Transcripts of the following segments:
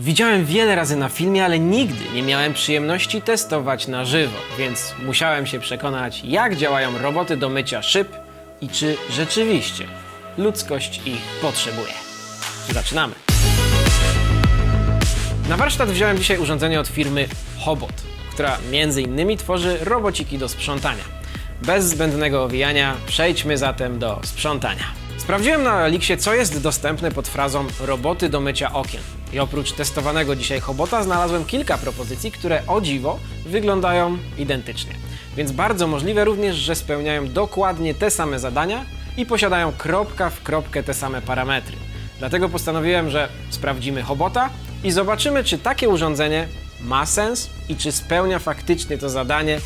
Widziałem wiele razy na filmie, ale nigdy nie miałem przyjemności testować na żywo, więc musiałem się przekonać, jak działają roboty do mycia szyb i czy rzeczywiście ludzkość ich potrzebuje. Zaczynamy. Na warsztat wziąłem dzisiaj urządzenie od firmy Hobot, która między innymi tworzy robociki do sprzątania. Bez zbędnego owijania przejdźmy zatem do sprzątania. Sprawdziłem na Elixie, co jest dostępne pod frazą roboty do mycia okien. I oprócz testowanego dzisiaj Hobota znalazłem kilka propozycji, które o dziwo wyglądają identycznie. Więc bardzo możliwe również, że spełniają dokładnie te same zadania i posiadają kropka w kropkę te same parametry. Dlatego postanowiłem, że sprawdzimy Hobota i zobaczymy, czy takie urządzenie ma sens i czy spełnia faktycznie to zadanie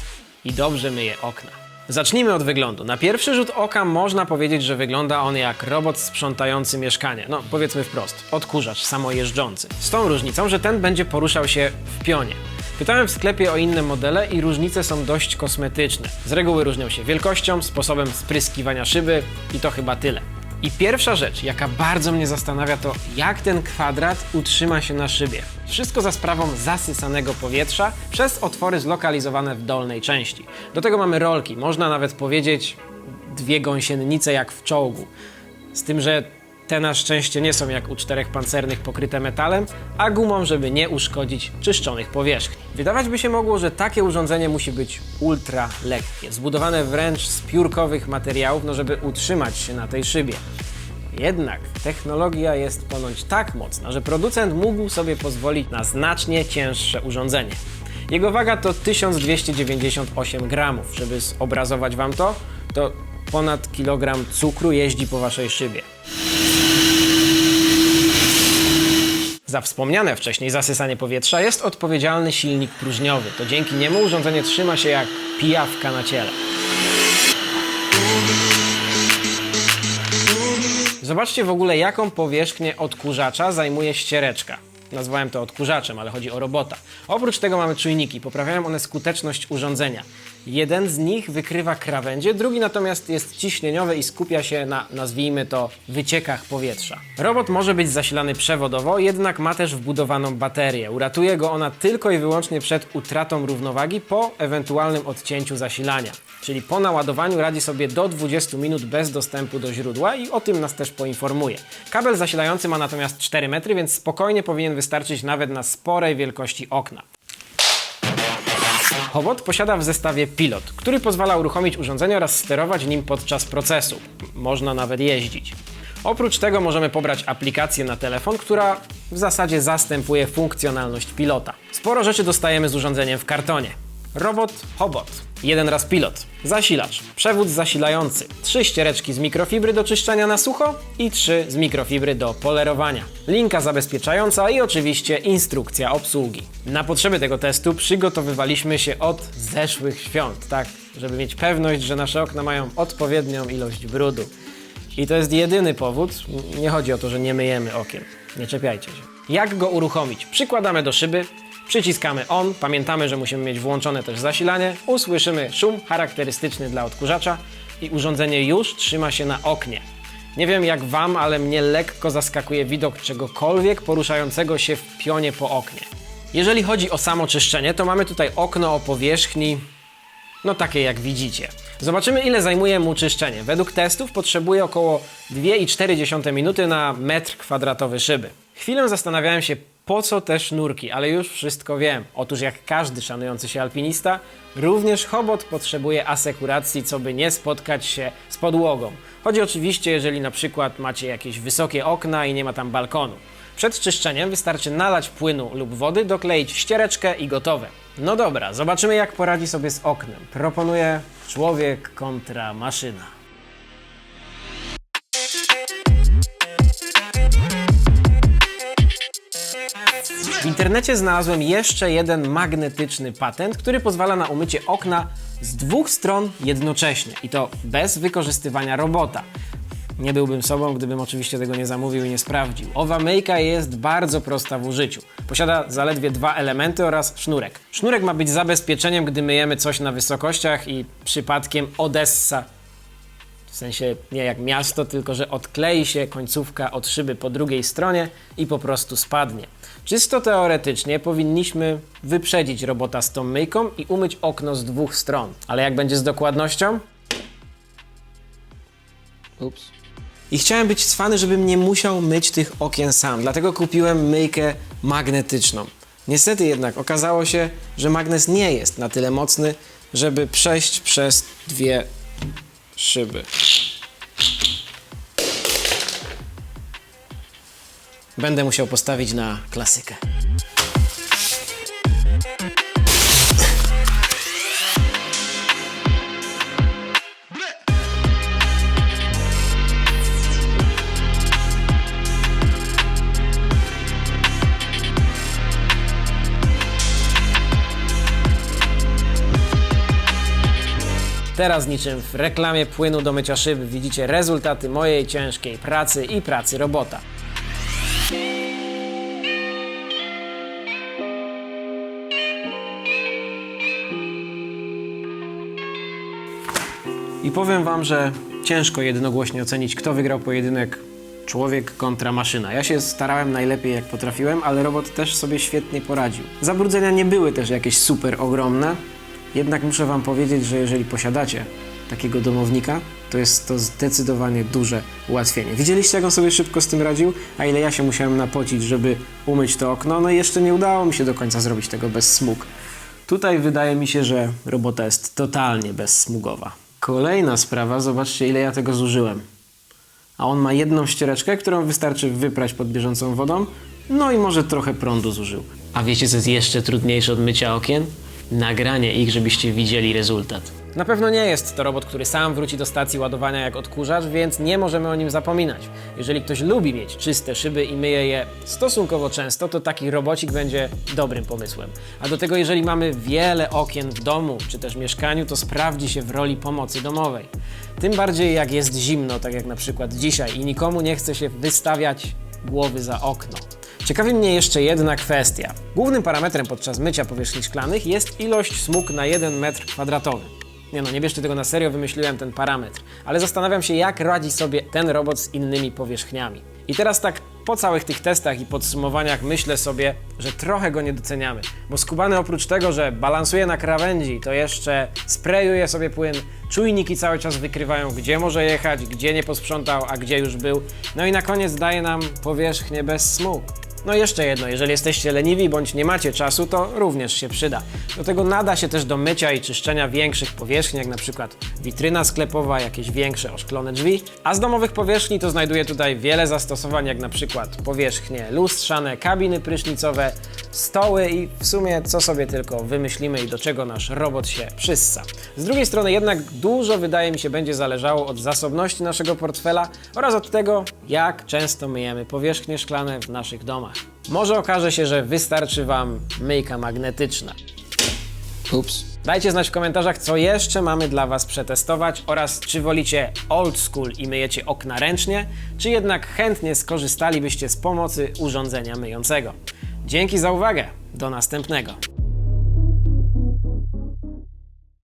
i dobrze myje okna. Zacznijmy od wyglądu. Na pierwszy rzut oka można powiedzieć, że wygląda on jak robot sprzątający mieszkanie. No, powiedzmy wprost, odkurzacz samojeżdżący. Z tą różnicą, że ten będzie poruszał się w pionie. Pytałem w sklepie o inne modele i różnice są dość kosmetyczne. Z reguły różnią się wielkością, sposobem spryskiwania szyby i to chyba tyle. I pierwsza rzecz, jaka bardzo mnie zastanawia, to jak ten kwadrat utrzyma się na szybie. Wszystko za sprawą zasysanego powietrza przez otwory zlokalizowane w dolnej części. Do tego mamy rolki, można nawet powiedzieć dwie gąsienice jak w czołgu. Z tym, że te na szczęście nie są jak u czterech pancernych pokryte metalem, a gumą, żeby nie uszkodzić czyszczonych powierzchni. Wydawać by się mogło, że takie urządzenie musi być ultra lekkie, zbudowane wręcz z piórkowych materiałów, no żeby utrzymać się na tej szybie. Jednak technologia jest ponoć tak mocna, że producent mógł sobie pozwolić na znacznie cięższe urządzenie. Jego waga to 1298 gramów. Żeby zobrazować Wam to, to ponad kilogram cukru jeździ po Waszej szybie. Za wspomniane wcześniej zasysanie powietrza jest odpowiedzialny silnik próżniowy. To dzięki niemu urządzenie trzyma się jak pijawka na ciele. Zobaczcie w ogóle, jaką powierzchnię odkurzacza zajmuje ściereczka. Nazwałem to odkurzaczem, ale chodzi o robota. Oprócz tego mamy czujniki, poprawiają one skuteczność urządzenia. Jeden z nich wykrywa krawędzie, drugi natomiast jest ciśnieniowy i skupia się na, nazwijmy to, wyciekach powietrza. Robot może być zasilany przewodowo, jednak ma też wbudowaną baterię. Uratuje go ona tylko i wyłącznie przed utratą równowagi po ewentualnym odcięciu zasilania. Czyli po naładowaniu radzi sobie do 20 minut bez dostępu do źródła i o tym nas też poinformuje. Kabel zasilający ma natomiast 4 metry, więc spokojnie powinien wystarczyć nawet na sporej wielkości okna. Hobot posiada w zestawie pilot, który pozwala uruchomić urządzenie oraz sterować nim podczas procesu. Można nawet jeździć. Oprócz tego możemy pobrać aplikację na telefon, która w zasadzie zastępuje funkcjonalność pilota. Sporo rzeczy dostajemy z urządzeniem w kartonie. Robot Hobot. Jeden raz pilot, zasilacz, przewód zasilający, trzy ściereczki z mikrofibry do czyszczenia na sucho i trzy z mikrofibry do polerowania. Linka zabezpieczająca i oczywiście instrukcja obsługi. Na potrzeby tego testu przygotowywaliśmy się od zeszłych świąt, tak, żeby mieć pewność, że nasze okna mają odpowiednią ilość brudu. I to jest jedyny powód, nie chodzi o to, że nie myjemy okien. Nie czepiajcie się. Jak go uruchomić? Przykładamy do szyby, przyciskamy on, pamiętamy, że musimy mieć włączone też zasilanie, usłyszymy szum charakterystyczny dla odkurzacza i urządzenie już trzyma się na oknie. Nie wiem jak Wam, ale mnie lekko zaskakuje widok czegokolwiek poruszającego się w pionie po oknie. Jeżeli chodzi o samo czyszczenie, to mamy tutaj okno o powierzchni no takie jak widzicie. Zobaczymy ile zajmuje mu czyszczenie. Według testów potrzebuje około 2,4 minuty na metr kwadratowy szyby. Chwilę zastanawiałem się po co te sznurki, ale już wszystko wiem. Otóż jak każdy szanujący się alpinista, również Hobot potrzebuje asekuracji, co by nie spotkać się z podłogą. Chodzi oczywiście, jeżeli na przykład macie jakieś wysokie okna i nie ma tam balkonu. Przed czyszczeniem wystarczy nalać płynu lub wody, dokleić ściereczkę i gotowe. No dobra, zobaczymy jak poradzi sobie z oknem. Proponuję człowiek kontra maszyna. W internecie znalazłem jeszcze jeden magnetyczny patent, który pozwala na umycie okna z dwóch stron jednocześnie i to bez wykorzystywania robota. Nie byłbym sobą, gdybym oczywiście tego nie zamówił i nie sprawdził. Owa myjka jest bardzo prosta w użyciu. Posiada zaledwie dwa elementy oraz sznurek. Sznurek ma być zabezpieczeniem, gdy myjemy coś na wysokościach i przypadkiem Odessa w sensie nie jak miasto, tylko że odklei się końcówka od szyby po drugiej stronie i po prostu spadnie. Czysto teoretycznie powinniśmy wyprzedzić robota z tą myjką i umyć okno z dwóch stron. Ale jak będzie z dokładnością? Ups. I chciałem być cwany, żebym nie musiał myć tych okien sam, dlatego kupiłem myjkę magnetyczną. Niestety jednak okazało się, że magnes nie jest na tyle mocny, żeby przejść przez dwie szyby. Będę musiał postawić na klasykę. Teraz niczym w reklamie płynu do mycia szyb widzicie rezultaty mojej ciężkiej pracy i pracy robota. I powiem wam, że ciężko jednogłośnie ocenić, kto wygrał pojedynek człowiek kontra maszyna. Ja się starałem najlepiej jak potrafiłem, ale robot też sobie świetnie poradził. Zabrudzenia nie były też jakieś super ogromne, jednak muszę wam powiedzieć, że jeżeli posiadacie takiego domownika, to jest to zdecydowanie duże ułatwienie. Widzieliście, jak on sobie szybko z tym radził, a ile ja się musiałem napocić, żeby umyć to okno, no i jeszcze nie udało mi się do końca zrobić tego bez smug. Tutaj wydaje mi się, że robota jest totalnie bezsmugowa. Kolejna sprawa, zobaczcie ile ja tego zużyłem. A on ma jedną ściereczkę, którą wystarczy wyprać pod bieżącą wodą, no i może trochę prądu zużył. A wiecie co jest jeszcze trudniejsze od mycia okien? Nagranie ich, żebyście widzieli rezultat. Na pewno nie jest to robot, który sam wróci do stacji ładowania jak odkurzacz, więc nie możemy o nim zapominać. Jeżeli ktoś lubi mieć czyste szyby i myje je stosunkowo często, to taki robocik będzie dobrym pomysłem. A do tego, jeżeli mamy wiele okien w domu czy też mieszkaniu, to sprawdzi się w roli pomocy domowej. Tym bardziej jak jest zimno, tak jak na przykład dzisiaj, i nikomu nie chce się wystawiać głowy za okno. Ciekawi mnie jeszcze jedna kwestia. Głównym parametrem podczas mycia powierzchni szklanych jest ilość smug na 1 metr kwadratowy. Nie no, nie bierzcie tego na serio, wymyśliłem ten parametr. Ale zastanawiam się, jak radzi sobie ten robot z innymi powierzchniami. I teraz tak po całych tych testach i podsumowaniach myślę sobie, że trochę go nie doceniamy. Bo skubany oprócz tego, że balansuje na krawędzi, to jeszcze sprayuje sobie płyn, czujniki cały czas wykrywają, gdzie może jechać, gdzie nie posprzątał, a gdzie już był. No i na koniec daje nam powierzchnię bez smug. No jeszcze jedno, jeżeli jesteście leniwi bądź nie macie czasu, to również się przyda. Do tego nada się też do mycia i czyszczenia większych powierzchni, jak na przykład witryna sklepowa, jakieś większe oszklone drzwi. A z domowych powierzchni to znajduję tutaj wiele zastosowań, jak na przykład powierzchnie lustrzane, kabiny prysznicowe, stoły i w sumie co sobie tylko wymyślimy i do czego nasz robot się przyssa. Z drugiej strony jednak dużo wydaje mi się będzie zależało od zasobności naszego portfela oraz od tego, jak często myjemy powierzchnie szklane w naszych domach. Może okaże się, że wystarczy Wam myjka magnetyczna. Ups. Dajcie znać w komentarzach, co jeszcze mamy dla Was przetestować oraz czy wolicie old school i myjecie okna ręcznie, czy jednak chętnie skorzystalibyście z pomocy urządzenia myjącego. Dzięki za uwagę. Do następnego.